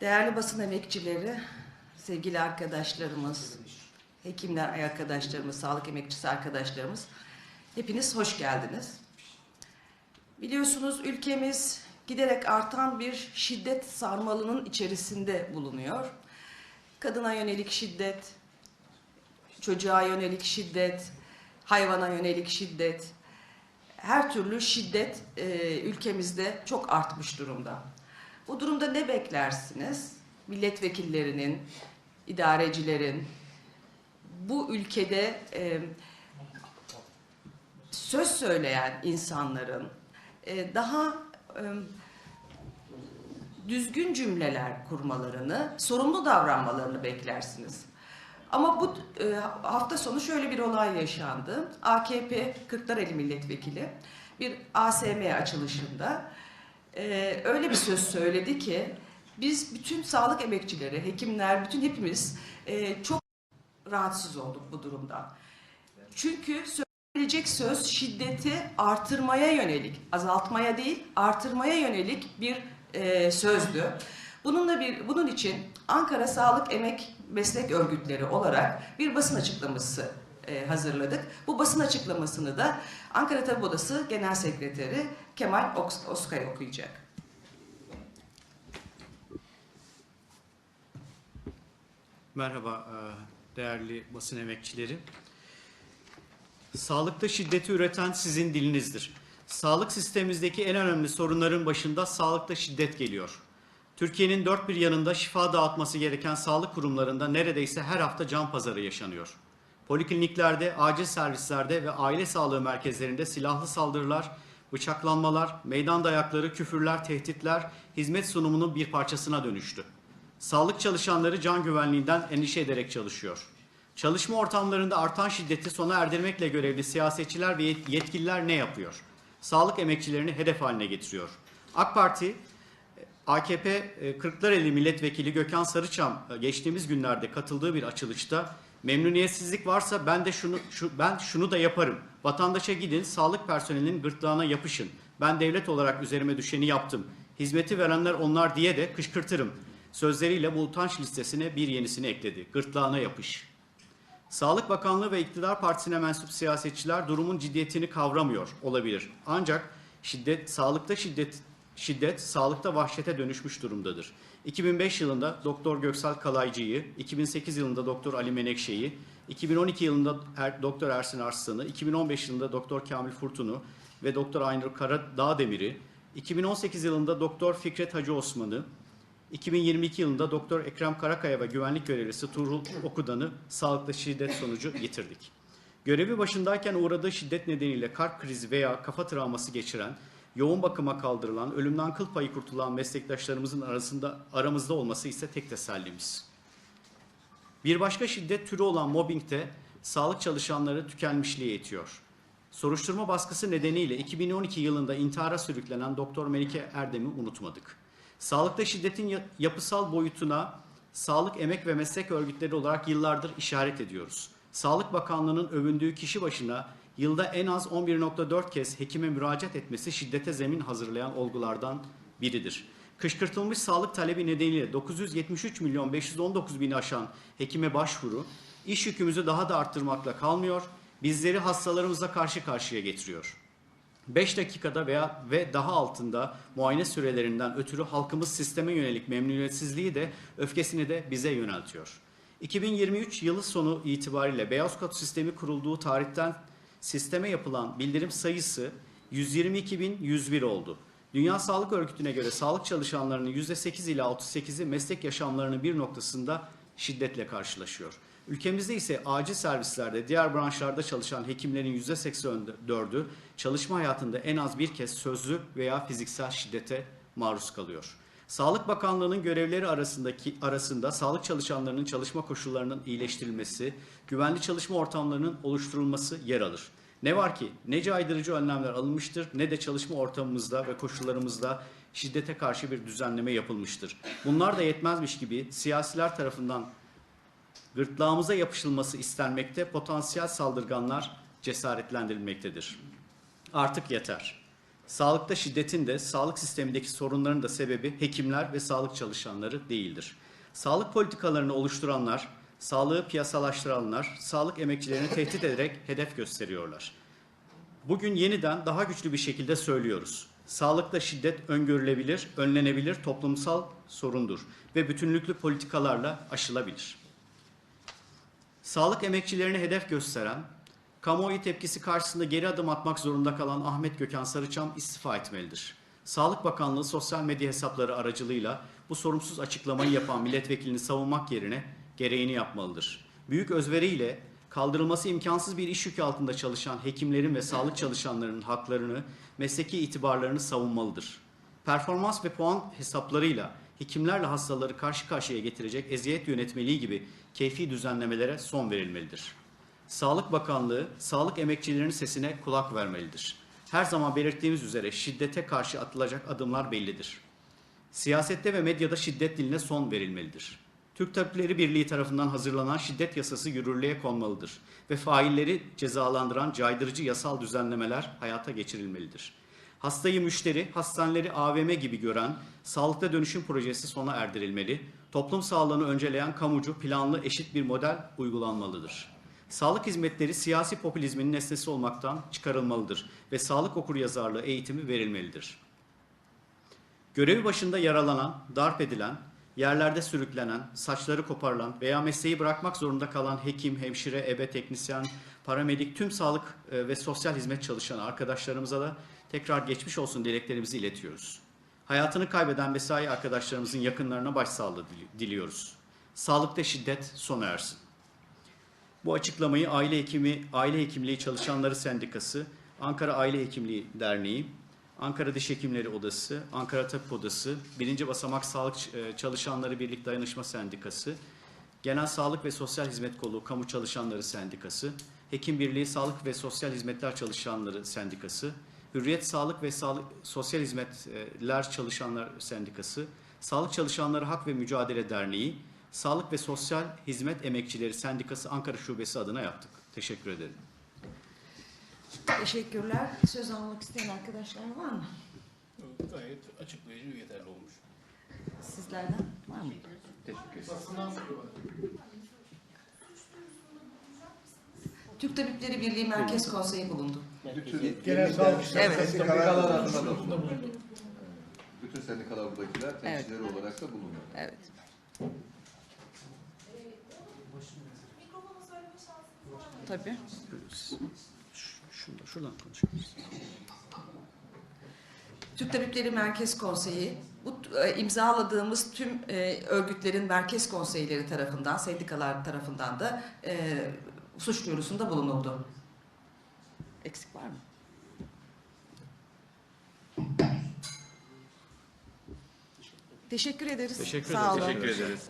Değerli basın emekçileri, sevgili arkadaşlarımız, hekimler arkadaşlarımız, sağlık emekçisi arkadaşlarımız, hepiniz hoş geldiniz. Biliyorsunuz ülkemiz giderek artan bir şiddet sarmalının içerisinde bulunuyor. Kadına yönelik şiddet, çocuğa yönelik şiddet, hayvana yönelik şiddet, her türlü şiddet e, ülkemizde çok artmış durumda. Bu durumda ne beklersiniz? Milletvekillerinin, idarecilerin, bu ülkede e, söz söyleyen insanların e, daha e, düzgün cümleler kurmalarını, sorumlu davranmalarını beklersiniz. Ama bu e, hafta sonu şöyle bir olay yaşandı. AKP Kırklareli Milletvekili bir ASM açılışında e, öyle bir söz söyledi ki biz bütün sağlık emekçileri, hekimler, bütün hepimiz e, çok rahatsız olduk bu durumdan. Çünkü söyleyecek söz şiddeti artırmaya yönelik, azaltmaya değil, artırmaya yönelik bir e, sözdü. Bununla bir bunun için Ankara Sağlık Emek Meslek Örgütleri olarak bir basın açıklaması e, hazırladık. Bu basın açıklamasını da Ankara Tabip Odası Genel Sekreteri Kemal Oskay okuyacak. Merhaba e, değerli basın emekçileri. Sağlıkta şiddeti üreten sizin dilinizdir. Sağlık sistemimizdeki en önemli sorunların başında sağlıkta şiddet geliyor. Türkiye'nin dört bir yanında şifa dağıtması gereken sağlık kurumlarında neredeyse her hafta can pazarı yaşanıyor. Polikliniklerde, acil servislerde ve aile sağlığı merkezlerinde silahlı saldırılar, bıçaklanmalar, meydan dayakları, küfürler, tehditler hizmet sunumunun bir parçasına dönüştü. Sağlık çalışanları can güvenliğinden endişe ederek çalışıyor. Çalışma ortamlarında artan şiddeti sona erdirmekle görevli siyasetçiler ve yet- yetkililer ne yapıyor? Sağlık emekçilerini hedef haline getiriyor. AK Parti, AKP e, Kırklareli Milletvekili Gökhan Sarıçam e, geçtiğimiz günlerde katıldığı bir açılışta memnuniyetsizlik varsa ben de şunu şu, ben şunu da yaparım. Vatandaşa gidin, sağlık personelinin gırtlağına yapışın. Ben devlet olarak üzerime düşeni yaptım. Hizmeti verenler onlar diye de kışkırtırım. Sözleriyle bu utanç listesine bir yenisini ekledi. Gırtlağına yapış. Sağlık Bakanlığı ve iktidar partisine mensup siyasetçiler durumun ciddiyetini kavramıyor olabilir. Ancak şiddet, sağlıkta şiddet, şiddet sağlıkta vahşete dönüşmüş durumdadır. 2005 yılında Doktor Göksel Kalaycı'yı, 2008 yılında Doktor Ali Menekşe'yi, 2012 yılında Er- Doktor Ersin Arslan'ı, 2015 yılında Doktor Kamil Furtun'u ve Doktor Aynur Karadağdemir'i, 2018 yılında Doktor Fikret Hacı Osman'ı, 2022 yılında Doktor Ekrem Karakaya ve güvenlik görevlisi Tuğrul Okudan'ı sağlıkta şiddet sonucu yitirdik. Görevi başındayken uğradığı şiddet nedeniyle kalp krizi veya kafa travması geçiren, yoğun bakıma kaldırılan, ölümden kıl payı kurtulan meslektaşlarımızın arasında aramızda olması ise tek tesellimiz. Bir başka şiddet türü olan mobbing de sağlık çalışanları tükenmişliğe itiyor. Soruşturma baskısı nedeniyle 2012 yılında intihara sürüklenen Doktor Melike Erdem'i unutmadık. Sağlıkta şiddetin ya- yapısal boyutuna sağlık emek ve meslek örgütleri olarak yıllardır işaret ediyoruz. Sağlık Bakanlığı'nın övündüğü kişi başına yılda en az 11.4 kez hekime müracaat etmesi şiddete zemin hazırlayan olgulardan biridir. Kışkırtılmış sağlık talebi nedeniyle 973 milyon 519 bini aşan hekime başvuru iş yükümüzü daha da arttırmakla kalmıyor, bizleri hastalarımızla karşı karşıya getiriyor. 5 dakikada veya ve daha altında muayene sürelerinden ötürü halkımız sisteme yönelik memnuniyetsizliği de öfkesini de bize yöneltiyor. 2023 yılı sonu itibariyle Beyaz Kod sistemi kurulduğu tarihten sisteme yapılan bildirim sayısı 122.101 oldu. Dünya Sağlık Örgütü'ne göre sağlık çalışanlarının %8 ila 38'i meslek yaşamlarının bir noktasında şiddetle karşılaşıyor. Ülkemizde ise acil servislerde diğer branşlarda çalışan hekimlerin %84'ü çalışma hayatında en az bir kez sözlü veya fiziksel şiddete maruz kalıyor. Sağlık Bakanlığı'nın görevleri arasındaki arasında sağlık çalışanlarının çalışma koşullarının iyileştirilmesi, güvenli çalışma ortamlarının oluşturulması yer alır. Ne var ki ne caydırıcı önlemler alınmıştır ne de çalışma ortamımızda ve koşullarımızda şiddete karşı bir düzenleme yapılmıştır. Bunlar da yetmezmiş gibi siyasiler tarafından gırtlağımıza yapışılması istenmekte, potansiyel saldırganlar cesaretlendirilmektedir. Artık yeter. Sağlıkta şiddetin de sağlık sistemindeki sorunların da sebebi hekimler ve sağlık çalışanları değildir. Sağlık politikalarını oluşturanlar, sağlığı piyasalaştıranlar, sağlık emekçilerini tehdit ederek hedef gösteriyorlar. Bugün yeniden daha güçlü bir şekilde söylüyoruz. Sağlıkta şiddet öngörülebilir, önlenebilir toplumsal sorundur ve bütünlüklü politikalarla aşılabilir. Sağlık emekçilerini hedef gösteren, kamuoyu tepkisi karşısında geri adım atmak zorunda kalan Ahmet Gökhan Sarıçam istifa etmelidir. Sağlık Bakanlığı sosyal medya hesapları aracılığıyla bu sorumsuz açıklamayı yapan milletvekilini savunmak yerine gereğini yapmalıdır. Büyük özveriyle kaldırılması imkansız bir iş yükü altında çalışan hekimlerin ve sağlık çalışanlarının haklarını, mesleki itibarlarını savunmalıdır. Performans ve puan hesaplarıyla hekimlerle hastaları karşı karşıya getirecek eziyet yönetmeliği gibi keyfi düzenlemelere son verilmelidir. Sağlık Bakanlığı, sağlık emekçilerinin sesine kulak vermelidir. Her zaman belirttiğimiz üzere şiddete karşı atılacak adımlar bellidir. Siyasette ve medyada şiddet diline son verilmelidir. Türk Tabipleri Birliği tarafından hazırlanan şiddet yasası yürürlüğe konmalıdır ve failleri cezalandıran caydırıcı yasal düzenlemeler hayata geçirilmelidir. Hastayı müşteri, hastaneleri AVM gibi gören sağlıkta dönüşüm projesi sona erdirilmeli, toplum sağlığını önceleyen kamucu planlı eşit bir model uygulanmalıdır. Sağlık hizmetleri siyasi popülizmin nesnesi olmaktan çıkarılmalıdır ve sağlık okuryazarlığı eğitimi verilmelidir. Görevi başında yaralanan, darp edilen, yerlerde sürüklenen, saçları koparılan veya mesleği bırakmak zorunda kalan hekim, hemşire, ebe, teknisyen, paramedik, tüm sağlık e, ve sosyal hizmet çalışan arkadaşlarımıza da tekrar geçmiş olsun dileklerimizi iletiyoruz. Hayatını kaybeden mesai arkadaşlarımızın yakınlarına başsağlığı dili- diliyoruz. Sağlıkta şiddet sona ersin. Bu açıklamayı Aile Hekimi, Aile Hekimliği Çalışanları Sendikası, Ankara Aile Hekimliği Derneği, Ankara Diş Hekimleri Odası, Ankara Tabip Odası, Birinci Basamak Sağlık e, Çalışanları Birlik Dayanışma Sendikası, Genel Sağlık ve Sosyal Hizmet Kolu Kamu Çalışanları Sendikası, Hekim Birliği Sağlık ve Sosyal Hizmetler Çalışanları Sendikası, Hürriyet Sağlık ve Sağlık, Sosyal Hizmetler Çalışanlar Sendikası, Sağlık Çalışanları Hak ve Mücadele Derneği, Sağlık ve Sosyal Hizmet Emekçileri Sendikası Ankara Şubesi adına yaptık. Teşekkür ederim. Teşekkürler. Söz almak isteyen arkadaşlar var mı? Gayet açıklayıcı ve yeterli olmuş. Sizlerden var mı? Türk Tabipleri Birliği Merkez Konseyi bulundu. Bütün Genel sağlık Evet. sendikalar da bulunur. Bütün sendikalar buradakiler Evet. temsilcileri olarak da bulunuyor. Evet. Tabii. Şuradan, şuradan konuşabiliriz. Türk Tabipleri Merkez Konseyi bu e, imzaladığımız tüm e, örgütlerin merkez konseyleri tarafından, sendikalar tarafından da e, suç duyurusunda bulunuldu. Eksik var mı? Teşekkür ederiz. Teşekkür Sağ ederiz. olun. Teşekkür ederiz.